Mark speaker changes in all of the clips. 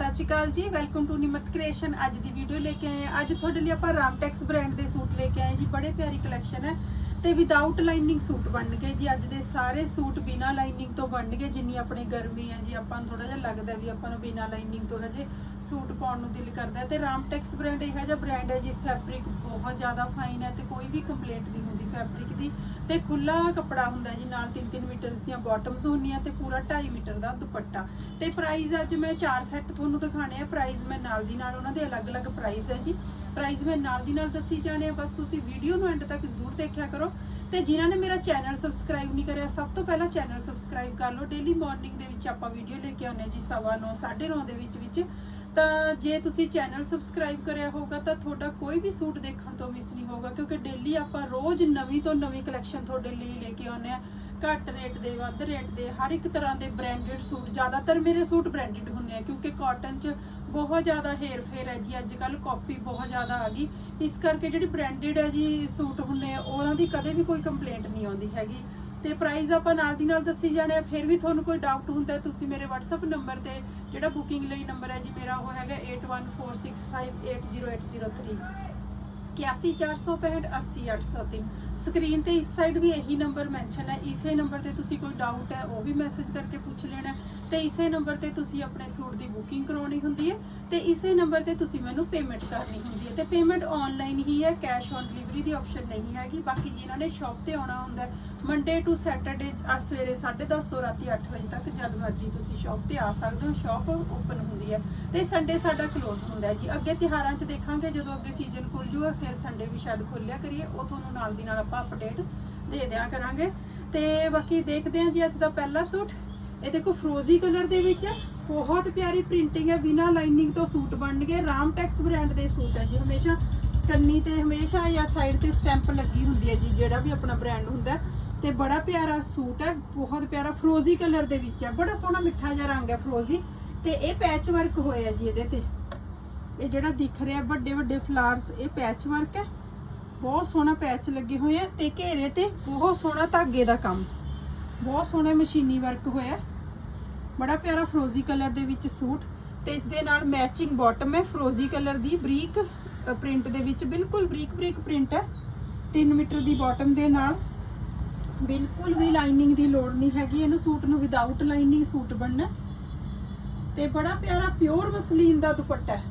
Speaker 1: ਸਤਿ ਸ਼੍ਰੀ ਅਕਾਲ ਜੀ welcome to Nimrat creation ਅੱਜ ਦੀ ਵੀਡੀਓ ਲੈ ਕੇ ਆਏ ਹਾਂ। ਅੱਜ ਤੁਹਾਡੇ ਲਈ ਆਪਾਂ ਰਾਮਟੈਕਸ ਬ੍ਰਾਂਡ ਦੇ ਸੂਟ ਲੈ ਕੇ ਆਏ ਜੀ। ਬੜੇ ਪਿਆਰੀ ਕਲੈਕਸ਼ਨ ਹੈ ਤੇ ਵਿਦਆਊਟ ਲਾਈਨਿੰਗ ਸੂਟ ਬਣਨਗੇ ਜੀ। ਅੱਜ ਦੇ ਸਾਰੇ ਸੂਟ ਬਿਨਾ ਲਾਈਨਿੰਗ ਤੋਂ ਬਣਨਗੇ ਜਿੰਨੀ ਆਪਣੇ ਗਰਮੀ ਹੈ ਜੀ, ਆਪਾਂ ਨੂੰ ਥੋੜਾ ਜਿਹਾ ਲੱਗਦਾ ਵੀ ਆਪਾਂ ਨੂੰ ਬਿਨਾ ਲਾਈਨਿੰਗ ਤੋਂ ਹਜੇ ਸੂਟ ਪਾਉਣ ਨੂੰ ਦਿਲ ਕਰਦਾ ਹੈ। ਤੇ ਰਾਮਟੈਕਸ ਬ੍ਰਾਂਡ ਇਹੋ ਜਿਹਾ ਬ੍ਰਾਂਡ ਹੈ ਜੀ। ਫੈਬਰਿਕ ਬਹੁਤ ਜ਼ਿਆਦਾ ਫਾਈਨ ਹੈ ਤੇ ਕੋਈ ਵੀ ਕੰਪਲੇਂਟ ਨਹੀਂ ਹੁੰਦੀ। ਫੈਬਰਿਕ ਦੀ ਤੇ ਖੁੱਲਾ ਕੱਪੜਾ ਹੁੰਦਾ ਜੀ, ਨਾਲ 3-3 ਮੀਟਰ ਦੀਆਂ ਬਾਟਮਸ ਹੁੰਦੀਆਂ ਤੇ ਪੂਰਾ 2.5 ਮੀਟਰ ਦਾ ਦੁਪੱਟਾ। ਤੇ ਪ੍ਰਾਈਸ ਅੱਜ ਮੈਂ ਚਾਰ ਸੈੱਟ ਤੁਹਾਨੂੰ ਦਿਖਾਣੇ ਆ। ਪ੍ਰਾਈਸ ਮੈਂ ਨਾਲ ਦੀ ਨਾਲ ਉਹਨਾਂ ਦੇ ਅਲੱਗ-ਅਲੱਗ ਪ੍ਰਾਈਸ ਹੈ ਜੀ। ਪ੍ਰਾਈਸ ਮੈਂ ਨਾਲ ਦੀ ਨਾਲ ਦੱਸੀ ਜਾਣੇ ਆ। ਬਸ ਤੁਸੀਂ ਵੀਡੀਓ ਨੂੰ ਐਂਡ ਤੱਕ ਜ਼ਰੂਰ ਦੇਖਿਆ ਕਰੋ। ਤੇ ਜਿਨ੍ਹਾਂ ਨੇ ਮੇਰਾ ਚੈਨਲ ਸਬਸਕ੍ਰਾਈਬ ਨਹੀਂ ਕਰਿਆ, ਸਭ ਤੋਂ ਪਹਿਲਾਂ ਚੈਨਲ ਸਬਸਕ੍ਰਾਈਬ ਕਰ ਲਓ। ਡੇਲੀ ਮਾਰਨਿੰਗ ਦੇ ਵਿੱਚ ਆਪਾਂ ਵੀਡੀਓ ਲੈ ਕੇ ਆਉਂਦੇ ਹਾਂ ਜੀ 9:30 9:30 ਦੇ ਵਿੱਚ ਵਿੱਚ ਤਾਂ ਜੇ ਤੁਸੀਂ ਚੈਨਲ ਸਬਸਕ੍ਰਾਈਬ ਕਰਿਆ ਹੋਗਾ ਤਾਂ ਤੁਹਾਡਾ ਕੋਈ ਵੀ ਸੂਟ ਦੇਖਣ ਤੋਂ ਮਿਸ ਨਹੀਂ ਹੋਗਾ ਕਿਉਂਕਿ ਡੇਲੀ ਆਪਾਂ ਰੋਜ਼ ਨਵੀਂ ਤੋਂ ਨਵੀਂ ਕਲੈਕਸ਼ਨ ਤੁਹਾਡੇ ਲਈ ਲੈ ਕੇ ਆਉਂਦੇ ਆ ਘੱਟ ਰੇਟ ਦੇ, ਵੱਧ ਰੇਟ ਦੇ, ਹਰ ਇੱਕ ਤਰ੍ਹਾਂ ਦੇ ਬ੍ਰਾਂਡਡ ਸੂਟ, ਜ਼ਿਆਦਾਤਰ ਮੇਰੇ ਸੂਟ ਬ੍ਰਾਂਡਡ ਹੁੰਦੇ ਆ, ਕਿਉਂਕਿ ਕਾਟਨ 'ਚ ਬਹੁਤ ਜ਼ਿਆਦਾ ਹੇਰ ਫੇਰ ਹੈ ਜੀ ਅੱਜ ਕੱਲ ਕਾਪੀ ਬਹੁਤ ਜ਼ਿਆਦਾ ਆ ਗਈ। ਇਸ ਕਰਕੇ ਜਿਹੜੀ ਬ੍ਰਾਂਡਡ ਹੈ ਜੀ ਸੂਟ ਹੁੰਦੇ ਆ, ਉਹਨਾਂ ਦੀ ਕਦੇ ਵੀ ਕੋਈ ਕੰਪਲੇਂਟ ਨਹੀਂ ਆਉਂਦੀ ਹੈਗੀ। ਤੇ ਪ੍ਰਾਈਸ ਆਪਾਂ ਨਾਲ ਦੀ ਨਾਲ ਦੱਸੀ ਜਾਣੇ ਆ, ਫਿਰ ਵੀ ਤੁਹਾਨੂੰ ਕੋਈ ਡਾਊਟ ਹੁੰਦਾ ਤੁਸੀਂ ਮੇਰੇ WhatsApp ਨੰਬਰ ਤੇ ਜਿਹੜਾ ਬੁਕਿੰਗ ਲਈ ਨੰਬਰ ਹੈ ਜੀ, ਮੇਰਾ ਉਹ ਹੈਗਾ 8146580803 80465 ਸਕਰੀਨ ਤੇ ਇਸ ਸਾਈਡ ਵੀ ਇਹੀ ਨੰਬਰ ਮੈਂਸ਼ਨ ਹੈ। ਇਸੇ ਨੰਬਰ ਤੇ ਤੁਸੀਂ ਕੋਈ ਡਾਊਟ ਹੈ, ਉਹ ਵੀ ਮੈਸੇਜ ਕਰਕੇ ਪੁੱਛ ਲੈਣਾ ਹੈ। ਤੇ ਇਸੇ ਨੰਬਰ ਤੇ ਤੁਸੀਂ ਆਪਣੇ ਸੂਟ ਦੀ ਬੁਕਿੰਗ ਕਰਾਉਣੀ ਹੁੰਦੀ ਹੈ ਤੇ ਇਸੇ ਨੰਬਰ ਤੇ ਤੁਸੀਂ ਮੈਨੂੰ ਪੇਮੈਂਟ ਕਰਨੀ ਹੁੰਦੀ ਹੈ। ਤੇ ਪੇਮੈਂਟ ਆਨਲਾਈਨ ਹੀ ਹੈ ਕੈਸ਼ ਔਨ ਡਿਲੀਵਰੀ ਦੀ ਆਪਸ਼ਨ ਨਹੀਂ ਹੈਗੀ। ਬਾਕੀ ਜਿਨ੍ਹਾਂ ਨੇ ਸ਼ਾਪ ਤੇ ਆਉਣਾ ਹੁੰਦਾ ਮੰਡੇ ਟੂ ਸੈਟਰਡੇ ਸਵੇਰੇ 10:30 ਤੋਂ ਰਾਤੀ 8 ਵਜੇ ਤੱਕ ਜਦ ਮਰਜ਼ੀ ਤੁਸੀਂ ਸ਼ਾਪ ਤੇ ਆ ਸਕਦੇ ਹੋ ਸ਼ਾਪ ਓਪਨ ਹੁੰਦੀ ਹੈ। ਤੇ ਸੰਡੇ ਸਾਡਾ ਕਲੋਜ਼ ਹੁੰਦਾ ਜੀ। ਅੱਗੇ ਤਿਹਾਰਾਂ 'ਚ ਦੇਖਾਂਗੇ, ਜਦੋਂ ਅੱਗੇ ਸੀਜ਼ਨ ਖੁੱਲ ਜੂਗਾ ਫਿਰ ਸੰਡੇ ਵੀ ਸ਼ਾਇਦ ਖੋਲਿਆ ਕਰੀਏ, ਉਹ ਤੁਹਾਨੂੰ ਨਾਲ ਦੀ ਨਾਲ ਆਪਾਂ ਅਪਡੇਟ ਦੇ ਦਿਆਂ ਕਰਾਂਗੇ। ਤੇ ਬਾਕੀ ਦੇਖਦੇ ਹਾਂ ਜੀ ਅੱਜ ਦਾ ਪਹਿਲਾ ਸੂਟ। ਇਹ ਦੇਖੋ ਫਰੋਜ਼ੀ ਕਲਰ ਦੇ ਵਿੱਚ ਹੈ। ਬਹੁਤ ਪਿਆਰੀ ਪ੍ਰਿੰਟਿੰਗ ਹੈ। ਬਿਨਾ ਲਾਈਨਿੰਗ ਤੋਂ ਸੂਟ ਬਣਨਗੇ। ਰਾਮ ਟੈਕਸ ਬ੍ਰਾਂਡ ਦੇ ਸੂਟ ਹੈ ਜੀ। ਹਮੇਸ਼ਾ ਕੰਨੀ ਤੇ ਹਮੇਸ਼ਾ ਜਾਂ ਸਾਈਡ ਤੇ ਸਟੈਂਪ ਲੱਗੀ ਹੁੰਦੀ ਹੈ ਜੀ, ਜਿਹੜਾ ਵੀ ਆਪਣਾ ਬ੍ਰਾਂਡ ਹੁੰਦਾ ਹੈ। ਤੇ ਬੜਾ ਪਿਆਰਾ ਸੂਟ ਹੈ। ਬਹੁਤ ਪਿਆਰਾ ਫਰੋਜ਼ੀ ਕਲਰ ਦੇ ਵਿੱਚ ਹੈ। ਬੜਾ ਸੋਹਣਾ ਮਿੱਠਾ ਜਿਹਾ ਰੰਗ ਹੈ ਫਰੋਜ਼ੀ ਤੇ ਇਹ ਪੈਚ ਵਰਕ ਹੋਇਆ ਜੀ ਇਹਦੇ ਤੇ। ਇਹ ਜਿਹੜਾ ਦਿਖ ਰਿਹਾ ਵੱਡੇ ਵੱਡੇ ਫਲਾਰਸ, ਇਹ ਪੈਚ ਵਰਕ ਹੈ। ਬਹੁਤ ਸੋਹਣਾ ਪੈਚ ਲੱਗੇ ਹੋਏ ਆ ਤੇ ਘੇਰੇ ਤੇ ਬਹੁਤ ਸੋਹਣਾ ਧਾਗੇ ਦਾ ਕੰਮ। ਬਹੁਤ ਸੋਹਣਾ ਮਸ਼ੀਨੀ ਵਰਕ ਹੋਇਆ ਬੜਾ ਪਿਆਰਾ ਫਰੋਜ਼ੀ ਕਲਰ ਦੇ ਵਿੱਚ ਸੂਟ ਤੇ ਇਸ ਦੇ ਨਾਲ ਮੈਚਿੰਗ ਬਾਟਮ ਹੈ। ਫਰੋਜ਼ੀ ਕਲਰ ਦੀ ਬਰੀਕ ਪ੍ਰਿੰਟ ਦੇ ਵਿੱਚ ਬਿਲਕੁਲ ਬਰੀਕ ਬਰੀਕ ਪ੍ਰਿੰਟ ਹੈ। 3 ਮੀਟਰ ਦੀ ਬਾਟਮ ਦੇ ਨਾਲ। ਬਿਲਕੁਲ ਵੀ ਲਾਈਨਿੰਗ ਦੀ ਲੋੜ ਨਹੀਂ ਹੈਗੀ। ਇਹਨੂੰ ਸੂਟ ਨੂੰ ਵਿਦਆਊਟ ਲਾਈਨਿੰਗ ਸੂਟ ਬਣਨਾ ਤੇ ਬੜਾ ਪਿਆਰਾ ਪਿਓਰ ਮਸਲੀਨ ਦਾ ਦੁਪੱਟਾ ਹੈ।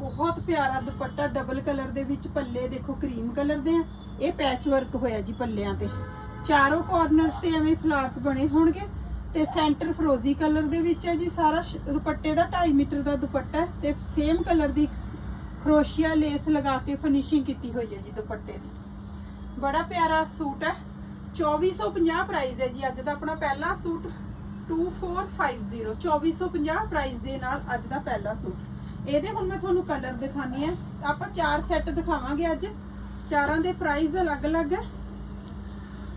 Speaker 1: ਬਹੁਤ ਪਿਆਰਾ ਦੁਪੱਟਾ ਡਬਲ ਕਲਰ ਦੇ ਵਿੱਚ ਪੱਲੇ ਦੇਖੋ ਕਰੀਮ ਕਲਰ ਦੇ ਆ। ਇਹ ਪੈਚ ਵਰਕ ਹੋਇਆ ਜੀ ਪੱਲਿਆਂ ਤੇ। ਚਾਰੋਂ ਕਾਰਨਰਸ ਤੇ ਐਵੇਂ ਫਲਾਰਸ ਬਣੇ ਹੋਣਗੇ ਤੇ ਸੈਂਟਰ ਫਰੋਜ਼ੀ ਕਲਰ ਦੇ ਵਿੱਚ ਹੈ ਜੀ। ਸਾਰਾ ਦੁਪੱਟੇ ਦਾ 2.5 ਮੀਟਰ ਦਾ ਦੁਪੱਟਾ ਹੈ ਤੇ ਸੇਮ ਕਲਰ ਦੀ ਖਰੋਸ਼ੀਆ ਲੇਸ ਲਗਾ ਕੇ ਫਿਨਿਸ਼ਿੰਗ ਕੀਤੀ ਹੋਈ ਹੈ ਜੀ ਦੁਪੱਟੇ ਦੀ। ਬੜਾ ਪਿਆਰਾ ਸੂਟ ਹੈ। 2450 ਪ੍ਰਾਈਸ ਹੈ ਜੀ। ਅੱਜ ਦਾ ਆਪਣਾ ਪਹਿਲਾ ਸੂਟ। 2450 2450 ਪ੍ਰਾਈਸ ਦੇ ਨਾਲ ਅੱਜ ਦਾ ਪਹਿਲਾ ਸੂਟ। ਇਹਦੇ ਹੁਣ ਮੈਂ ਤੁਹਾਨੂੰ ਕਲਰ ਦਿਖਾਣੀ ਹੈ ਆਪਾਂ ਚਾਰ ਸੈੱਟ ਦਿਖਾਵਾਂਗੇ ਅੱਜ। ਚਾਰਾਂ ਦੇ ਪ੍ਰਾਈਸ ਅਲੱਗ-ਅਲੱਗ ਹੈ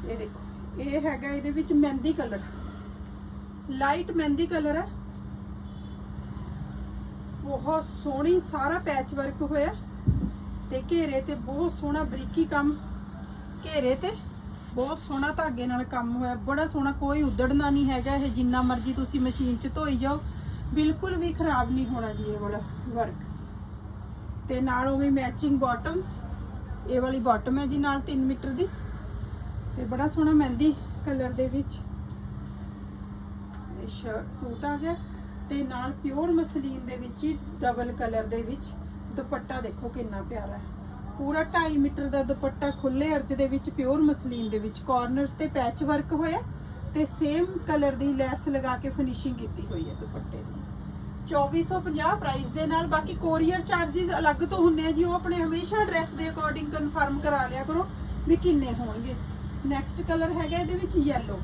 Speaker 1: ਇਹ ਦੇਖੋ, ਇਹ ਹੈਗਾ ਇਹਦੇ ਵਿੱਚ ਮਹਿੰਦੀ ਕਲਰ ਲਾਈਟ ਮਹਿੰਦੀ ਕਲਰ ਹੈ ਬਹੁਤ ਸੋਹਣੀ, ਸਾਰਾ ਪੈਚ ਵਰਕ ਹੋਇਆ। ਤੇ ਘੇਰੇ ਤੇ ਬਹੁਤ ਸੋਹਣਾ ਬਰੀਕੀ ਕੰਮ। ਘੇਰੇ ਤੇ ਬਹੁਤ ਸੋਹਣਾ ਧਾਗੇ ਨਾਲ ਕੰਮ ਹੋਇਆ। ਬੜਾ ਸੋਹਣਾ, ਕੋਈ ਉਧੜਨਾ ਨਹੀਂ ਹੈਗਾ। ਇਹ ਜਿੰਨਾ ਮਰਜ਼ੀ ਤੁਸੀਂ ਮਸ਼ੀਨ 'ਚ ਧੋਈ ਜਾਓ। ਬਿਲਕੁਲ ਵੀ ਖਰਾਬ ਨਹੀਂ ਹੋਣਾ ਜੀ ਇਹ ਵਾਲਾ ਵਰਕ ਤੇ ਨਾਲ ਉਵੇਂ ਮੈਚਿੰਗ ਬਾਟਮਸ ਇਹ ਵਾਲੀ ਬਾਟਮ ਹੈ ਜੀ ਨਾਲ 3 ਮੀਟਰ ਦੀ। ਤੇ ਬੜਾ ਸੋਹਣਾ ਮਹਿੰਦੀ ਕਲਰ ਦੇ ਵਿੱਚ। ਇਹ ਸ਼ਰਟ ਸੂਟ ਆ ਗਿਆ। ਤੇ ਨਾਲ ਪਿਓਰ ਮਸਲੀਨ ਦੇ ਵਿੱਚ ਹੀ ਡਬਲ ਕਲਰ ਦੇ ਵਿੱਚ ਦੁਪੱਟਾ ਦੇਖੋ ਕਿੰਨਾ ਪਿਆਰਾ ਹੈ। ਪੂਰਾ 2.5 ਮੀਟਰ ਦਾ ਦੁਪੱਟਾ ਖੁੱਲੇ ਅਰਜ ਦੇ ਵਿੱਚ ਪਿਓਰ ਮਸਲੀਨ ਦੇ ਵਿੱਚ ਕਾਰਨਰਸ ਤੇ ਪੈਚ ਵਰਕ ਹੋਇਆ। ਤੇ ਸੇਮ ਕਲਰ ਦੀ ਲੈਸ ਲਗਾ ਕੇ ਫਿਨਿਸ਼ਿੰਗ ਕੀਤੀ ਹੋਈ ਹੈ ਦੁਪੱਟੇ ਦੀ। 2450 ਪ੍ਰਾਈਸ ਦੇ ਨਾਲ ਬਾਕੀ ਕੋਰੀਅਰ ਚਾਰजेस ਅਲੱਗ ਤੋਂ ਹੁੰਦੇ ਆ ਜੀ, ਉਹ ਆਪਣੇ ਹਮੇਸ਼ਾ ਐਡਰੈਸ ਦੇ ਅਕੋਰਡਿੰਗ ਕਨਫਰਮ ਕਰਾ ਲਿਆ ਕਰੋ ਵੀ ਕਿੰਨੇ ਹੋਣਗੇ। ਨੈਕਸਟ ਕਲਰ ਹੈਗਾ ਇਹਦੇ ਵਿੱਚ ਯੈਲੋ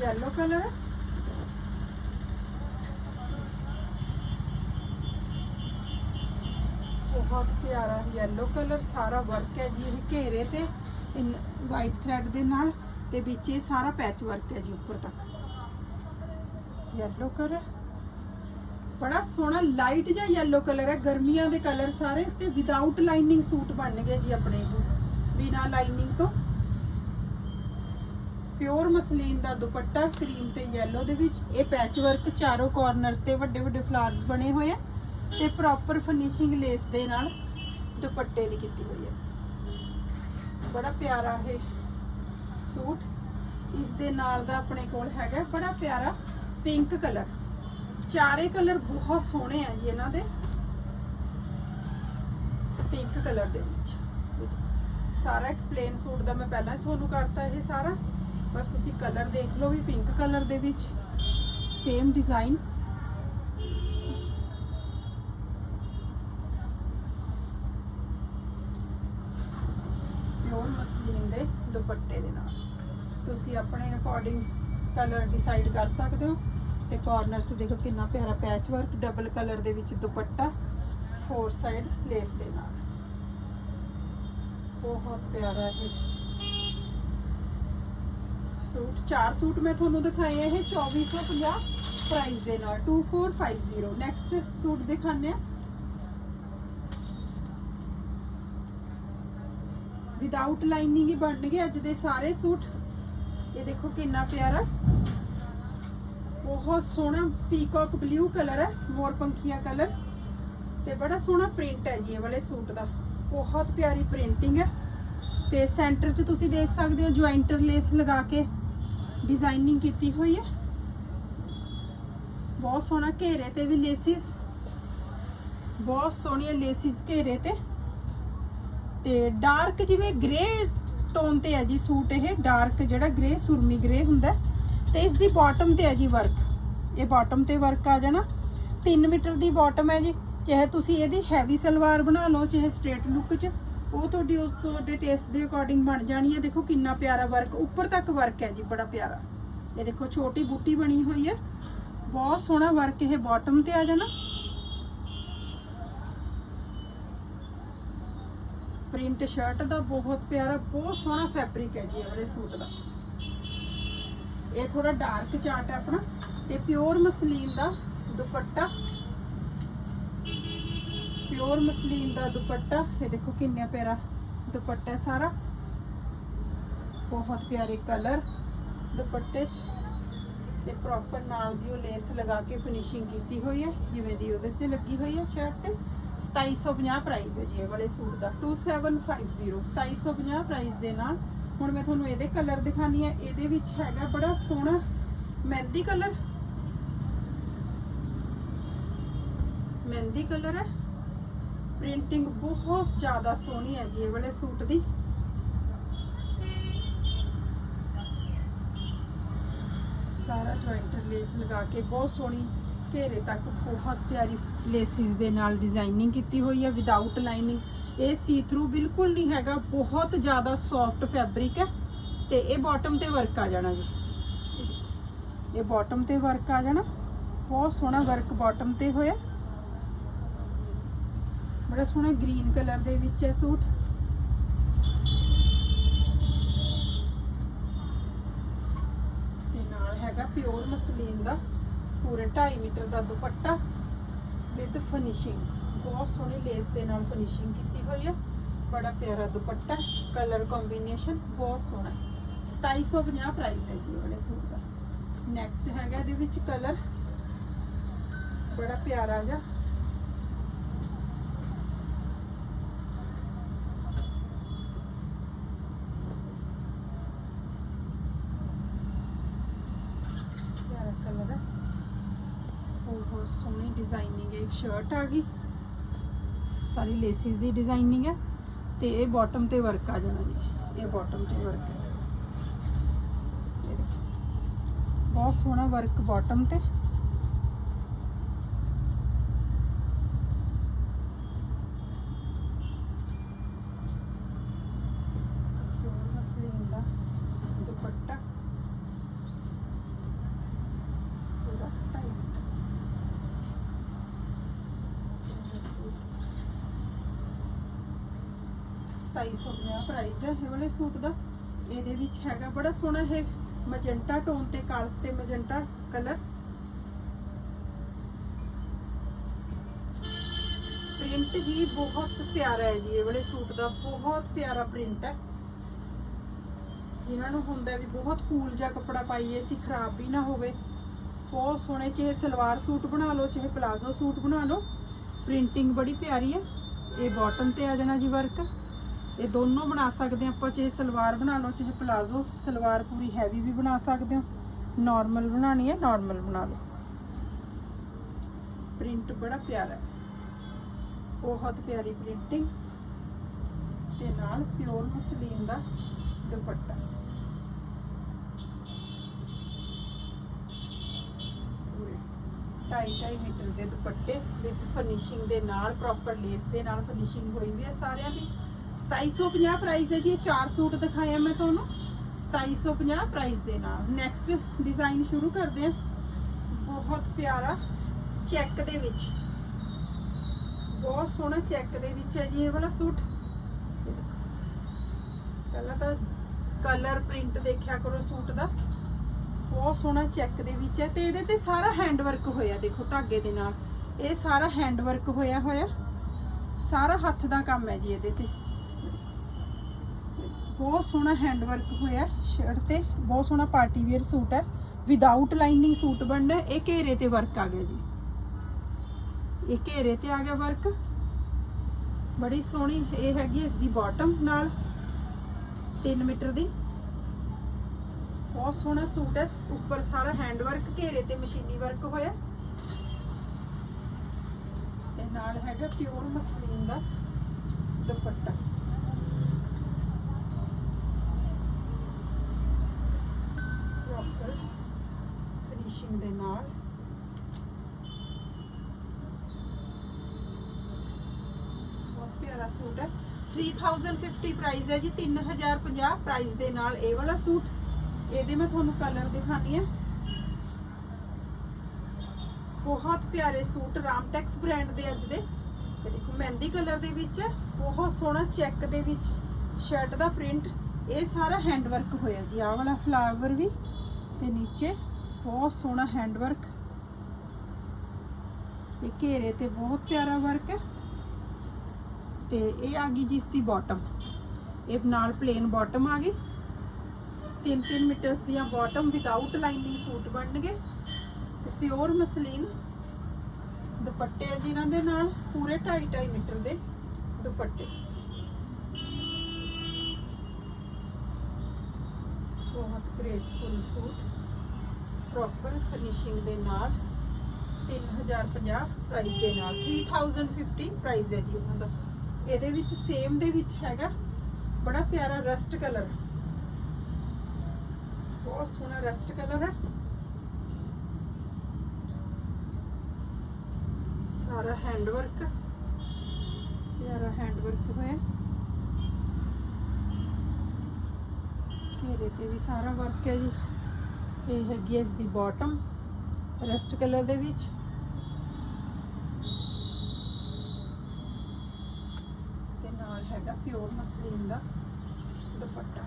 Speaker 1: ਯੈਲੋ ਕਲਰ ਬਹੁਤ ਪਿਆਰਾ ਯੈਲੋ ਕਲਰ ਸਾਰਾ ਵਰਕ ਹੈ ਜੀ, ਇਹ ਘੇਰੇ ਤੇ ਵਾਈਟ ਥ੍ਰੈਡ ਦੇ ਨਾਲ। ਤੇ ਵਿੱਚ ਇਹ ਸਾਰਾ ਪੈਚ ਵਰਕ ਹੈ ਜੀ ਉੱਪਰ ਤੱਕ। ਯੈਲੋ ਕਲਰ ਬੜਾ ਸੋਹਣਾ ਲਾਈਟ ਜਿਹਾ ਯੈਲੋ ਕਲਰ ਹੈ, ਗਰਮੀਆਂ ਦੇ ਕਲਰ ਸਾਰੇ, ਤੇ ਵਿਦਆਊਟ ਲਾਈਨਿੰਗ ਸੂਟ ਬਣਨਗੇ ਜੀ ਆਪਣੇ ਬਿਨਾ ਲਾਈਨਿੰਗ ਤੋਂ। ਪਿਓਰ ਮਸਲੀਨ ਦਾ ਦੁਪੱਟਾ ਕਰੀਮ ਤੇ ਯੈਲੋ ਦੇ ਵਿੱਚ। ਇਹ ਪੈਚ ਵਰਕ ਚਾਰੋਂ ਕਾਰਨਰਸ ਤੇ ਵੱਡੇ ਵੱਡੇ ਫਲਾਵਰਸ ਬਣੇ ਹੋਏ ਆ, ਤੇ ਪ੍ਰੋਪਰ ਫਿਨਿਸ਼ਿੰਗ ਲੇਸ ਦੇ ਨਾਲ ਦੁਪੱਟੇ ਦੀ ਕੀਤੀ ਹੋਈ ਹੈ। ਬੜਾ ਪਿਆਰਾ ਇਹ ਸੂਟ ਇਸ ਦੇ ਨਾਲ ਦਾ ਆਪਣੇ ਕੋਲ ਹੈਗਾ ਬੜਾ ਪਿਆਰਾ ਪਿੰਕ ਕਲਰ ਚਾਰੇ ਕਲਰ ਬਹੁਤ ਸੋਹਣੇ ਆ ਜੀ ਇਹਨਾਂ ਦੇ। ਪਿੰਕ ਕਲਰ ਦੇ ਵਿੱਚ। ਸਾਰਾ ਐਕਸਪਲੇਨ ਸੂਟ ਦਾ ਮੈਂ ਪਹਿਲਾਂ ਤੁਹਾਨੂੰ ਕਰਤਾ ਇਹ ਸਾਰਾ। ਬਸ ਤੁਸੀਂ ਕਲਰ ਦੇਖ ਲਓ ਵੀ ਪਿੰਕ ਕਲਰ ਦੇ ਵਿੱਚ। ਸੇਮ ਡਿਜ਼ਾਈਨ ਪਿਓਰ ਮਸਲੀਨ ਦੇ ਦੁਪੱਟੇ। ਤੁਸੀਂ ਆਪਣੇ ਅਕੋਰਡਿੰਗ ਕਲਰ ਡਿਸਾਈਡ ਕਰ ਸਕਦੇ ਹੋ। ਤੇ ਕਾਰਨਰਸ ਦੇਖੋ ਕਿੰਨਾ ਪਿਆਰਾ ਪੈਚ ਵਰਕ ਡਬਲ ਕਲਰ ਦੇ ਵਿੱਚ ਦੁਪੱਟਾ ਫੋਰ ਸਾਈਡ ਲੇਸ ਦੇ ਨਾਲ। ਬਹੁਤ ਪਿਆਰਾ ਇਹ। ਸੂਟ, ਚਾਰ ਸੂਟ ਮੈਂ ਤੁਹਾਨੂੰ ਦਿਖਾਏ ਇਹ 2450 ਪ੍ਰਾਈਸ ਦੇ ਨਾਲ 2450 ਨੈਕਸਟ ਸੂਟ ਦਿਖਾਣੇ ਆ। ਵਿਦਆਊਟ ਲਾਈਨਿੰਗ ਹੀ ਬਣਨਗੇ ਅੱਜ ਦੇ ਸਾਰੇ ਸੂਟ। ਇਹ ਦੇਖੋ ਕਿੰਨਾ ਪਿਆਰਾ। ਬਹੁਤ ਸੋਹਣਾ ਪੀਕੌਕ ਬਲੂ ਕਲਰ ਹੈ, ਮੋਰ ਪੰਖੀਆ ਕਲਰ ਤੇ ਬੜਾ ਸੋਹਣਾ ਪ੍ਰਿੰਟ ਹੈ ਜੀ ਇਹ ਵਾਲੇ ਸੂਟ ਦਾ। ਬਹੁਤ ਪਿਆਰੀ ਪ੍ਰਿੰਟਿੰਗ ਹੈ। ਤੇ ਸੈਂਟਰ 'ਚ ਤੁਸੀਂ ਦੇਖ ਸਕਦੇ ਹੋ ਜੁਆਇੰਟਰ ਲੇਸ ਲਗਾ ਕੇ ਡਿਜ਼ਾਈਨਿੰਗ ਕੀਤੀ ਹੋਈ ਹੈ। ਬਹੁਤ ਸੋਹਣਾ ਘੇਰੇ ਤੇ ਵੀ ਲੇਸਿਸ ਬਹੁਤ ਸੋਹਣੀਆਂ ਲੇਸਿਸ ਘੇਰੇ ਤੇ। ਤੇ ਡਾਰਕ ਜਿਵੇਂ ਗ੍ਰੇ ਟੋਨ ਤੇ ਹੈ ਜੀ ਸੂਟ ਇਹ ਡਾਰਕ ਜਿਹੜਾ ਗ੍ਰੇ ਸੁਰਮੀ ਗ੍ਰੇ ਹੁੰਦਾ ਹੈ। ਤੇ ਇਸ ਦੀ ਬਾਟਮ ਤੇ ਹੈ ਜੀ ਵਰਕ ਇਹ ਬਾਟਮ ਤੇ ਵਰਕ ਆ ਜਾਣਾ। 3 ਮੀਟਰ ਦੀ ਬਾਟਮ ਹੈ ਜੀ। ਚਾਹੇ ਤੁਸੀਂ ਇਹਦੀ ਹੈਵੀ ਸਲਵਾਰ ਬਣਾ ਲਓ, ਚਾਹੇ ਸਟ੍ਰੇਟ ਲੁੱਕ 'ਚ, ਉਹ ਤੁਹਾਡੀ ਉਸ ਤੁਹਾਡੇ ਟੇਸਟ ਦੇ ਅਕੋਰਡਿੰਗ ਬਣ ਜਾਣੀ ਹੈ। ਦੇਖੋ ਕਿੰਨਾ ਪਿਆਰਾ ਵਰਕ ਉੱਪਰ ਤੱਕ ਵਰਕ ਹੈ ਜੀ, ਬੜਾ ਪਿਆਰਾ। ਇਹ ਦੇਖੋ ਛੋਟੀ ਬੂਟੀ ਬਣੀ ਹੋਈ ਹੈ। ਬਹੁਤ ਸੋਹਣਾ ਵਰਕ ਇਹ ਬਾਟਮ ਤੇ ਆ ਜਾਣਾ। ਪ੍ਰਿੰਟ ਸ਼ਰਟ ਦਾ ਬਹੁਤ ਪਿਆਰਾ, ਬਹੁਤ ਸੋਹਣਾ ਫੈਬਰਿਕ ਹੈ ਜੀ ਇਹ ਵਾਲੇ ਸੂਟ ਦਾ। ਇਹ ਥੋੜਾ ਡਾਰਕ ਚਾਰਟ ਹੈ ਆਪਣਾ ਤੇ ਪਿਓਰ ਮਸਲੀਨ ਦਾ ਦੁਪੱਟਾ। ਪਿਓਰ ਮਸਲੀਨ ਦਾ ਦੁਪੱਟਾ, ਇਹ ਦੇਖੋ ਕਿੰਨਾ ਪਿਆਰਾ ਦੁਪੱਟਾ ਸਾਰਾ। ਬਹੁਤ ਪਿਆਰੇ ਕਲਰ ਦੁਪੱਟੇ 'ਚ ਤੇ ਪ੍ਰੋਪਰ ਨਾਲ ਦੀ ਉਹ ਲੇਸ ਲਗਾ ਕੇ ਫਿਨਿਸ਼ਿੰਗ ਕੀਤੀ ਹੋਈ ਹੈ, ਜਿਵੇਂ ਦੀ ਉਹਦੇ ਤੇ ਲੱਗੀ ਹੋਈ ਹੈ ਸ਼ਰਟ ਤੇ। 2750 ਪ੍ਰਾਈਸ ਹੈ ਜੀ ਇਹ ਵਾਲੇ ਸੂਟ ਦਾ। 2750 2750 ਪ੍ਰਾਈਸ ਦੇ ਨਾਲ। ਹੁਣ ਮੈਂ ਤੁਹਾਨੂੰ ਇਹਦੇ ਕਲਰ ਦਿਖਾਣੀ ਹੈ। ਇਹਦੇ ਵਿੱਚ ਹੈਗਾ ਬੜਾ ਸੋਹਣਾ ਮਹਿੰਦੀ ਕਲਰ ਮਹਿੰਦੀ ਕਲਰ ਹੈ। ਪ੍ਰਿੰਟਿੰਗ ਬਹੁਤ ਜ਼ਿਆਦਾ ਸੋਹਣੀ ਹੈ ਜੀ ਇਹ ਵਾਲੇ ਸੂਟ ਦੀ। ਸਾਰਾ ਜੁਆਇੰਟਰ ਲੇਸ ਲਗਾ ਕੇ ਬਹੁਤ ਸੋਹਣੀ ਘੇਰੇ ਤੱਕ ਬਹੁਤ ਪਿਆਰੀ ਲੇਸਿਸ ਦੇ ਨਾਲ ਡਿਜ਼ਾਈਨਿੰਗ ਕੀਤੀ ਹੋਈ ਹੈ ਵਿਦਆਊਟ ਲਾਈਨਿੰਗ ਇਹ ਸੀ ਥਰੂ ਬਿਲਕੁਲ ਨਹੀਂ ਹੈਗਾ, ਬਹੁਤ ਜ਼ਿਆਦਾ ਸੌਫਟ ਫੈਬਰਿਕ ਹੈ ਤੇ ਇਹ ਬਾਟਮ ਤੇ ਵਰਕ ਆ ਜਾਣਾ ਜੀ। ਇਹ ਬਾਟਮ ਤੇ ਵਰਕ ਆ ਜਾਣਾ। ਬਹੁਤ ਸੋਹਣਾ ਵਰਕ ਬਾਟਮ ਤੇ ਹੋਇਆ। ਬੜਾ ਸੋਹਣਾ ਗ੍ਰੀਨ ਕਲਰ ਦੇ ਵਿੱਚ ਹੈ ਸੂਟ। ਤੇ ਨਾਲ ਹੈਗਾ ਪਿਓਰ ਮਸਲੀਨ ਦਾ। ਪੂਰੇ 2.5 ਮੀਟਰ ਦਾ ਦੁਪੱਟਾ ਵਿਦ ਫਿਨਿਸ਼ਿੰਗ ਬਹੁਤ ਸੋਹਣੀ ਲੇਸ ਦੇ ਨਾਲ ਫਿਨਿਸ਼ਿੰਗ ਕੀਤੀ ਹੋਈ ਹੈ ਬੜਾ ਪਿਆਰਾ ਦੁਪੱਟਾ ਕਲਰ ਕੰਬੀਨੇਸ਼ਨ ਬਹੁਤ ਸੋਹਣਾ। ਹੈ। 2750 ਪ੍ਰਾਈਸ ਹੈ ਜੀ ਇਹ ਵਾਲੇ ਸੂਟ ਦਾ। ਨੈਕਸਟ ਹੈਗਾ ਇਹਦੇ ਵਿੱਚ ਕਲਰ ਬੜਾ ਪਿਆਰਾ ਜਿਹਾ ਪਿਆਰਾ ਕਲਰ ਹੈ ਬਹੁਤ ਸੋਹਣੀ ਡਿਜ਼ਾਈਨਿੰਗ ਇੱਕ ਸ਼ਰਟ ਆ ਗਈ। ਸਾਰੀ ਲੇਸਿਸ ਦੀ ਡਿਜ਼ਾਈਨਿੰਗ ਹੈ ਤੇ ਇਹ ਬਾਟਮ ਤੇ ਵਰਕ ਆ ਜਾਣਾ ਜੀ। ਇਹ ਬਾਟਮ ਤੇ ਵਰਕ ਹੈ। ਬਹੁਤ ਸੋਹਣਾ ਵਰਕ ਬਾਟਮ ਤੇ ਪਿਓਰ ਮਸਲੀਨ ਦਾ ਦੁਪੱਟਾ ਪੂਰਾ ਟਾਈਟ ਸਤਾਈ ਸੌ ਪੰਜਾਹ ਪ੍ਰਾਈਸ ਹੈ ਇਹ ਵਾਲੇ ਸੂਟ ਦਾ। ਇਹਦੇ ਵਿੱਚ ਹੈਗਾ ਬੜਾ ਸੋਹਣਾ ਇਹ ਮਜੈਂਟਾ ਟੋਨ ਤੇ ਕਾਲਸ ਤੇ ਮਜੈਂਟਾ ਕਲਰ। ਪ੍ਰਿੰਟ ਹੀ ਬਹੁਤ ਪਿਆਰਾ ਹੈ ਜੀ ਇਹ ਵਾਲੇ ਸੂਟ ਦਾ। ਬਹੁਤ ਪਿਆਰਾ ਪ੍ਰਿੰਟ ਹੈ। ਜਿਨ੍ਹਾਂ ਨੂੰ ਹੁੰਦਾ ਵੀ ਬਹੁਤ ਕੂਲ ਜਿਹਾ ਕੱਪੜਾ ਪਾਈਏ ਸੀ, ਖਰਾਬ ਵੀ ਨਾ ਹੋਵੇ। ਬਹੁਤ ਸੋਹਣੇ ਚਾਹੇ ਸਲਵਾਰ ਸੂਟ ਬਣਾ ਲਓ, ਚਾਹੇ ਪਲਾਜ਼ੋ ਸੂਟ ਬਣਾ ਲਓ। ਪ੍ਰਿੰਟਿੰਗ ਬੜੀ ਪਿਆਰੀ ਹੈ। ਇਹ ਬਾਟਮ ਤੇ ਆ ਜਾਣਾ ਜੀ ਵਰਕ ਇਹ ਦੋਨੋਂ ਬਣਾ ਸਕਦੇ ਆਪਾਂ, ਚਾਹੇ ਸਲਵਾਰ ਬਣਾ ਲਓ, ਚਾਹੇ ਪਲਾਜ਼ੋ, ਸਲਵਾਰ ਪੂਰੀ ਹੈਵੀ ਵੀ ਬਣਾ ਸਕਦੇ ਹੋ। ਨਾਰਮਲ ਬਣਾਣੀ ਹੈ ਨਾਰਮਲ ਬਣਾ ਲਓ। ਪ੍ਰਿੰਟ ਬੜਾ ਪਿਆਰਾ ਹੈ। ਬਹੁਤ ਪਿਆਰੀ ਪ੍ਰਿੰਟਿੰਗ ਤੇ ਨਾਲ ਪਿਓਰ ਮਸਲੀਨ ਦਾ ਦੁਪੱਟਾ। ਢਾਈ ਢਾਈ ਮੀਟਰ ਦੇ ਦੁਪੱਟੇ ਵਿਦ ਫਿਨਿਸ਼ਿੰਗ ਦੇ ਨਾਲ ਪ੍ਰੋਪਰ ਲੇਸ ਦੇ ਨਾਲ ਫਿਨਿਸ਼ਿੰਗ ਹੋਈ ਵੀ ਹੈ ਸਾਰਿਆਂ ਦੀ। 2750 ਪ੍ਰਾਈਸ ਹੈ ਜੀ, ਇਹ ਚਾਰ ਸੂਟ ਦਿਖਾਏ ਮੈਂ ਤੁਹਾਨੂੰ। 2750 ਪ੍ਰਾਈਸ ਦੇ ਨਾਲ। ਨੈਕਸਟ ਡਿਜ਼ਾਈਨ ਸ਼ੁਰੂ ਕਰਦੇ ਹਾਂ। ਬਹੁਤ ਪਿਆਰਾ ਚੈੱਕ ਦੇ ਵਿੱਚ। ਬਹੁਤ ਸੋਹਣਾ ਚੈੱਕ ਦੇ ਵਿੱਚ ਹੈ ਜੀ ਇਹ ਵਾਲਾ ਸੂਟ। ਪਹਿਲਾਂ ਤਾਂ ਕਲਰ ਪ੍ਰਿੰਟ ਦੇਖਿਆ ਕਰੋ ਸੂਟ ਦਾ। ਬਹੁਤ ਸੋਹਣਾ ਚੈੱਕ ਦੇ ਵਿੱਚ ਹੈ ਤੇ ਇਹਦੇ ਤੇ ਸਾਰਾ ਹੈਂਡ ਵਰਕ ਹੋਇਆ, ਦੇਖੋ ਧਾਗੇ ਦੇ ਨਾਲ। ਇਹ ਸਾਰਾ ਹੈਂਡ ਵਰਕ ਹੋਇਆ ਹੋਇਆ। ਸਾਰਾ ਹੱਥ ਦਾ ਕੰਮ ਹੈ ਜੀ ਇਹਦੇ ਤੇ। ਬਹੁਤ ਸੋਹਣਾ ਹੈਂਡ ਵਰਕ ਹੋਇਆ ਸ਼ਰਟ ਤੇ, ਬਹੁਤ ਸੋਹਣਾ ਪਾਰਟੀ ਵੇਅਰ ਸੂਟ ਹੈ। ਵਿਦਆਊਟ ਲਾਈਨਿੰਗ ਸੂਟ ਬਣਨਾ ਇਹ ਘੇਰੇ ਤੇ ਵਰਕ ਆ ਗਿਆ ਜੀ। ਇਹ ਘੇਰੇ ਤੇ ਆ ਗਿਆ ਵਰਕ ਬੜੀ ਸੋਹਣੀ ਇਹ ਹੈਗੀ ਇਸ ਦੀ ਬਾਟਮ ਨਾਲ 3 ਮੀਟਰ ਦੀ। ਬਹੁਤ ਸੋਹਣਾ ਸੂਟ ਹੈ, ਉੱਪਰ ਸਾਰਾ ਹੈਂਡ ਵਰਕ ਘੇਰੇ ਤੇ ਮਸ਼ੀਨੀ ਵਰਕ ਹੋਇਆ। ਤੇ ਨਾਲ ਹੈਗਾ ਪਿਓਰ ਮਸਲੀਨ ਦਾ ਦੁਪੱਟਾ ਪ੍ਰੋਪਰ ਫਿਨਿਸ਼ਿੰਗ ਦੇ ਨਾਲ ਬਹੁਤ ਪਿਆਰਾ ਸੂਟ ਹੈ 3050 ਪ੍ਰਾਈਸ ਹੈ ਜੀ 3050 ਪ੍ਰਾਈਸ ਦੇ ਨਾਲ ਇਹ ਵਾਲਾ ਸੂਟ। ਇਹਦੇ ਮੈਂ ਤੁਹਾਨੂੰ ਕਲਰ ਦਿਖਾਣੀ ਹੈ। ਬਹੁਤ ਪਿਆਰੇ ਸੂਟ ਰਾਮਟੈਕਸ ਬ੍ਰਾਂਡ ਦੇ ਅੱਜ ਦੇ। ਇਹ ਦੇਖੋ, ਮਹਿੰਦੀ ਕਲਰ ਦੇ ਵਿੱਚ ਬਹੁਤ ਸੋਹਣਾ ਚੈੱਕ ਦੇ ਵਿੱਚ ਸ਼ਰਟ ਦਾ ਪ੍ਰਿੰਟ ਇਹ ਸਾਰਾ ਹੈਂਡ ਵਰਕ ਹੋਇਆ ਜੀ, ਆਹ ਵਾਲਾ ਫਲਾਵਰ ਵੀ ਤੇ ਨੀਚੇ ਬਹੁਤ ਸੋਹਣਾ ਹੈਂਡ ਵਰਕ ਤੇ ਘੇਰੇ ਤੇ ਬਹੁਤ ਪਿਆਰਾ ਵਰਕ ਹੈ। ਤੇ ਇਹ ਆ ਗਈ ਜਿਸ ਦੀ ਬਾਟਮ ਇਹ ਨਾਲ ਪਲੇਨ ਬਾਟਮ ਆ ਗਈ। 3-3 ਮੀਟਰਸ ਦੀਆਂ ਬਾਟਮ ਵਿਦਆਊਟ ਲਾਈਨਿੰਗ ਸੂਟ ਬਣਨਗੇ। ਤੇ ਪਿਓਰ ਮਸਲੀਨ ਦੁਪੱਟੇ ਆ ਇਹਨਾਂ ਦੇ ਨਾਲ, ਪੂਰੇ 2.5 ਮੀਟਰ ਦੇ ਦੁਪੱਟੇ। ਬਹੁਤ ਗ੍ਰੇਸਫੁਲ ਸੂਟ ਪ੍ਰੋਪਰ ਫਿਨਿਸ਼ਿੰਗ ਦੇ ਨਾਲ 3050 ਪ੍ਰਾਈਸ ਦੇ ਨਾਲ। 3050 ਪ੍ਰਾਈਸ ਹੈ ਜੀ ਉਹਨਾਂ ਦਾ। ਇਹਦੇ ਵਿੱਚ ਸੇਮ ਦੇ ਵਿੱਚ ਹੈਗਾ। ਬੜਾ ਪਿਆਰਾ ਰਸਟ ਕਲਰ। ਬਹੁਤ ਸੋਹਣਾ ਰਸਟ ਕਲਰ ਹੈ। ਸਾਰਾ ਹੈਂਡ ਵਰਕ ਪਿਆਰਾ ਹੈਂਡ ਵਰਕ ਹੋਇਆ। ਘੇਰੇ ਤੇ ਵੀ ਸਾਰਾ ਵਰਕ ਹੈ ਜੀ। ਇਹ ਹੈਗੀ ਹੈ ਇਸ ਦੀ ਬਾਟਮ ਰਸਟ ਕਲਰ ਦੇ ਵਿੱਚ ਤੇ ਨਾਲ ਹੈਗਾ ਪਿਓਰ ਮਸਲੀਨ ਦਾ ਦੁਪੱਟਾ।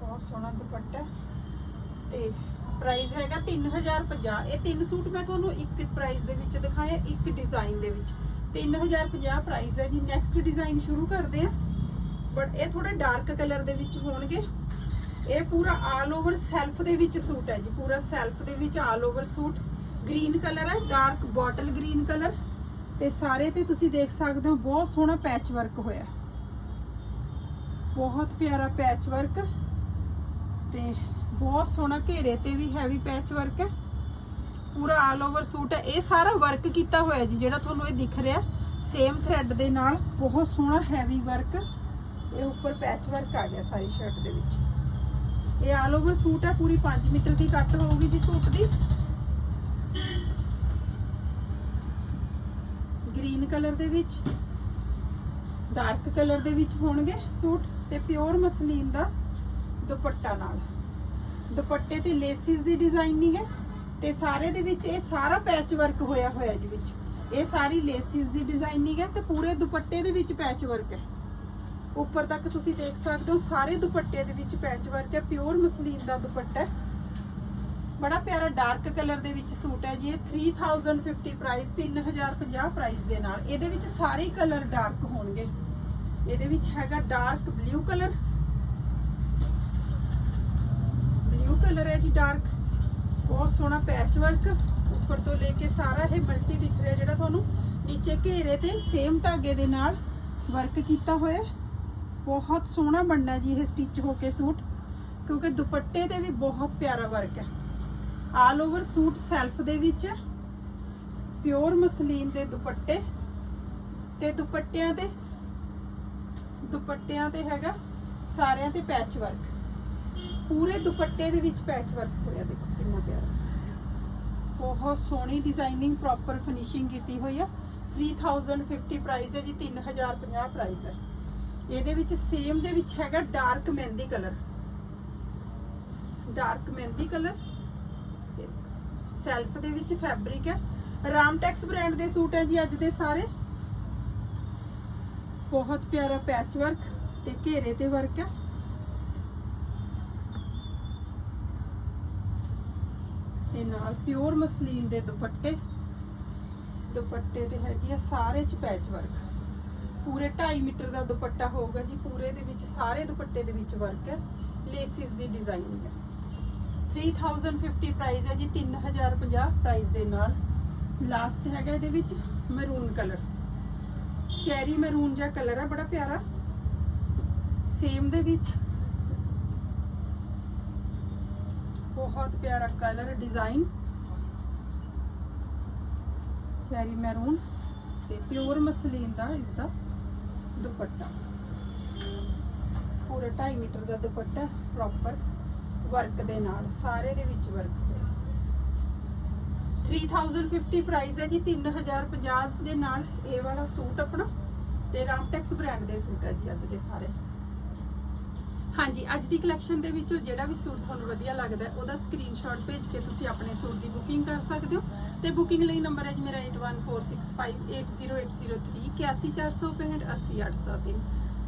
Speaker 1: ਬਹੁਤ ਸੋਹਣਾ ਦੁਪੱਟਾ ਤੇ ਪ੍ਰਾਈਸ ਹੈਗਾ 3050 ਇਹ ਤਿੰਨ ਸੂਟ ਮੈਂ ਤੁਹਾਨੂੰ ਇੱਕ ਪ੍ਰਾਈਸ ਦੇ ਵਿੱਚ ਦਿਖਾਇਆ ਇੱਕ ਡਿਜ਼ਾਈਨ ਦੇ ਵਿੱਚ। 3050 ਪ੍ਰਾਈਸ ਹੈ ਜੀ। ਨੈਕਸਟ ਡਿਜ਼ਾਈਨ ਸ਼ੁਰੂ ਕਰਦੇ ਆ ਬਟ ਇਹ ਥੋੜੇ ਡਾਰਕ ਕਲਰ ਦੇ ਵਿੱਚ ਹੋਣਗੇ। ਇਹ ਪੂਰਾ ਆਲ ਓਵਰ ਸੈਲਫ ਦੇ ਵਿੱਚ ਸੂਟ ਹੈ ਜੀ। ਪੂਰਾ ਸੈਲਫ ਦੇ ਵਿੱਚ all over suit. Green colour ਹੈ ਡਾਰਕ ਬੋਟਲ ਗ੍ਰੀਨ ਕਲਰ ਤੇ ਸਾਰੇ ਤੇ ਤੁਸੀਂ ਦੇਖ ਸਕਦੇ ਹੋ, ਬਹੁਤ ਸੋਹਣਾ ਪੈਚ ਵਰਕ ਹੋਇਆ। ਬਹੁਤ ਪਿਆਰਾ ਪੈਚ ਵਰਕ ਤੇ ਬਹੁਤ ਸੋਹਣਾ ਘੇਰੇ ਤੇ ਵੀ ਹੈਵੀ ਪੈਚ ਵਰਕ ਹੈ। ਪੂਰਾ ਆਲ ਓਵਰ ਸੂਟ ਹੈ। ਇਹ ਸਾਰਾ ਵਰਕ ਕੀਤਾ ਹੋਇਆ ਜੀ, ਜਿਹੜਾ ਤੁਹਾਨੂੰ ਇਹ ਦਿਖ ਰਿਹਾ। ਸੇਮ ਥ੍ਰੈਡ ਦੇ ਨਾਲ ਬਹੁਤ ਸੋਹਣਾ ਹੈਵੀ ਵਰਕ ਇਹ ਉੱਪਰ ਪੈਚ ਵਰਕ ਆ ਗਿਆ ਸਾਰੀ ਸ਼ਰਟ ਦੇ ਵਿੱਚ। ਇਹ ਆਲ ਓਵਰ ਸੂਟ ਹੈ, ਪੂਰੀ 5 ਮੀਟਰ ਦੀ ਕੱਟ ਹੋਊਗੀ ਜੀ ਸੂਟ ਦੀ। ਗ੍ਰੀਨ ਕਲਰ ਦੇ ਵਿੱਚ, ਡਾਰਕ ਕਲਰ ਦੇ ਵਿੱਚ ਹੋਣਗੇ ਸੂਟ ਤੇ ਪਿਓਰ ਮਸਲੀਨ ਦਾ ਦੁਪੱਟਾ ਨਾਲ। ਦੁਪੱਟੇ ਤੇ ਲੇਸਿਸ ਦੀ ਡਿਜ਼ਾਈਨਿੰਗ ਹੈ ਤੇ ਸਾਰੇ ਦੇ ਵਿੱਚ ਇਹ ਸਾਰਾ ਪੈਚ ਵਰਕ ਹੋਇਆ ਹੋਇਆ ਜੀ ਵਿੱਚ। ਇਹ ਸਾਰੀ ਲੇਸਿਸ ਦੀ ਡਿਜ਼ਾਈਨਿੰਗ ਹੈ ਤੇ ਪੂਰੇ ਦੁਪੱਟੇ ਦੇ ਵਿੱਚ ਪੈਚ ਵਰਕ ਹੈ। ਉੱਪਰ ਤੱਕ ਤੁਸੀਂ ਦੇਖ ਸਕਦੇ ਹੋ, ਸਾਰੇ ਦੁਪੱਟੇ ਦੇ ਵਿੱਚ ਪੈਚ ਵਰਕ ਹੈ, ਪਿਓਰ ਮਸਲੀਨ ਦਾ ਦੁਪੱਟਾ ਹੈ। ਬੜਾ ਪਿਆਰਾ ਡਾਰਕ ਕਲਰ ਦੇ ਵਿੱਚ ਸੂਟ ਹੈ ਜੀ। ਇਹ 3050 ਪ੍ਰਾਈਸ 3050 ਪ੍ਰਾਈਸ ਦੇ ਨਾਲ। ਇਹਦੇ ਵਿੱਚ ਸਾਰੇ ਕਲਰ ਡਾਰਕ ਹੋਣਗੇ। ਇਹਦੇ ਵਿੱਚ ਹੈਗਾ dark blue colour. Blue colour ਹੈ ਜੀ ਡਾਰਕ। ਬਹੁਤ ਸੋਹਣਾ ਪੈਚ ਵਰਕ ਉੱਪਰ ਤੋਂ ਲੈ ਕੇ ਸਾਰਾ ਇਹ ਮਲਟੀ ਦਿਖ ਰਿਹਾ ਜਿਹੜਾ ਤੁਹਾਨੂੰ। ਨੀਚੇ ਘੇਰੇ ਤੇ ਸੇਮ ਧਾਗੇ ਦੇ ਨਾਲ ਵਰਕ ਕੀਤਾ ਹੋਇਆ ਬਹੁਤ ਸੋਹਣਾ ਬਣਨਾ ਜੀ ਇਹ ਸਟਿਚ ਹੋ ਕੇ ਸੂਟ। ਕਿਉਂਕਿ ਦੁਪੱਟੇ ਤੇ ਵੀ ਬਹੁਤ ਪਿਆਰਾ ਵਰਕ ਹੈ। ਆਲ ਓਵਰ ਸੂਟ ਸੈਲਫ ਦੇ ਵਿੱਚ, ਪਿਓਰ ਮਸਲੀਨ ਦੇ ਦੁਪੱਟੇ ਤੇ ਦੁਪੱਟਿਆਂ ਤੇ ਦੁਪੱਟਿਆਂ ਤੇ ਹੈਗਾ ਸਾਰਿਆਂ ਤੇ ਪੈਚ ਵਰਕ ਪੂਰੇ ਦੁਪੱਟੇ ਦੇ ਵਿੱਚ ਪੈਚ ਵਰਕ ਹੋਇਆ, ਦੇਖੋ ਕਿੰਨਾ ਪਿਆਰਾ। ਬਹੁਤ ਸੋਹਣੀ ਡਿਜ਼ਾਈਨਿੰਗ ਪ੍ਰੋਪਰ ਫਿਨਿਸ਼ਿੰਗ ਕੀਤੀ ਹੋਈ ਆ। 3050 ਪ੍ਰਾਈਸ ਹੈ ਜੀ 3050 ਪ੍ਰਾਈਸ ਹੈ। ਇਹਦੇ ਵਿੱਚ ਸੇਮ ਦੇ ਵਿੱਚ ਹੈਗਾ dark mehndi colour dark mehndi colour self ਦੇ ਵਿੱਚ ਫੈਬਰਿਕ ਹੈ। ਰਾਮਟੈਕਸ ਬ੍ਰਾਂਡ ਦੇ ਸੂਟ ਹੈ ਜੀ ਅੱਜ ਦੇ ਸਾਰੇ। ਬਹੁਤ ਪਿਆਰਾ ਪੈਚ ਵਰਕ ਤੇ ਘੇਰੇ ਤੇ ਵਰਕ ਹੈ। ਤੇ ਨਾਲ ਪਿਓਰ ਮਸਲੀਨ ਦੇ ਦੁਪੱਟੇ। ਦੁਪੱਟੇ ਤੇ ਹੈਗੀ ਆ ਸਾਰੇ ਚ ਪੈਚ ਵਰਕ। ਪੂਰੇ 2.5 ਮੀਟਰ ਦਾ ਦੁਪੱਟਾ ਹੋਊਗਾ ਜੀ। ਪੂਰੇ ਦੇ ਵਿੱਚ ਸਾਰੇ ਦੁਪੱਟੇ ਦੇ ਵਿੱਚ ਵਰਕ ਹੈ। ਲੇਸਿਸ ਦੀ ਡਿਜ਼ਾਈਨਿੰਗ ਹੈ। 3050 ਪ੍ਰਾਈਸ ਹੈ ਜੀ 3050 ਪ੍ਰਾਈਸ ਦੇ ਨਾਲ। ਲਾਸਟ ਹੈਗਾ ਇਹਦੇ ਵਿੱਚ ਮੈਰੂਨ ਕਲਰ ਚੈਰੀ ਮੈਰੂਨ ਜਿਹਾ ਕਲਰ ਹੈ ਬੜਾ ਪਿਆਰਾ। ਸੇਮ ਦੇ ਵਿੱਚ ਬਹੁਤ ਪਿਆਰਾ ਕਲਰ ਡਿਜ਼ਾਈਨ ਚੈਰੀ ਮੈਰੂਨ ਤੇ ਪਿਓਰ ਮਸਲੀਨ ਦਾ ਇਸ ਦਾ ਦੁਪੱਟਾ। ਪੂਰਾ 2.5 ਮੀਟਰ ਦਾ ਦੁਪੱਟਾ ਪ੍ਰੋਪਰ ਵਰਕ ਦੇ ਨਾਲ, ਸਾਰੇ ਦੇ ਵਿੱਚ ਵਰਕ 3050 ਪ੍ਰਾਈਸ ਹੈ ਜੀ 3050 ਦੇ ਨਾਲ ਇਹ ਵਾਲਾ ਸੂਟ ਆਪਣਾ, ਤੇ ਰਾਮਟੈਕਸ ਬ੍ਰਾਂਡ ਦੇ ਸੂਟ ਹੈ ਜੀ ਅੱਜ ਦੇ ਸਾਰੇ। ਹਾਂਜੀ, ਅੱਜ ਦੀ ਕਲੈਕਸ਼ਨ ਦੇ ਵਿੱਚੋਂ ਜਿਹੜਾ ਵੀ ਸੂਟ ਤੁਹਾਨੂੰ ਵਧੀਆ ਲੱਗਦਾ ਉਹਦਾ ਸਕਰੀਨਸ਼ਾਟ ਭੇਜ ਕੇ ਤੁਸੀਂ ਆਪਣੇ ਸੂਟ ਦੀ ਬੁਕਿੰਗ ਕਰ ਸਕਦੇ ਹੋ। ਤੇ ਬੁਕਿੰਗ ਲਈ ਨੰਬਰ ਹੈ ਜੀ ਮੇਰਾ 8146580803 81465 80803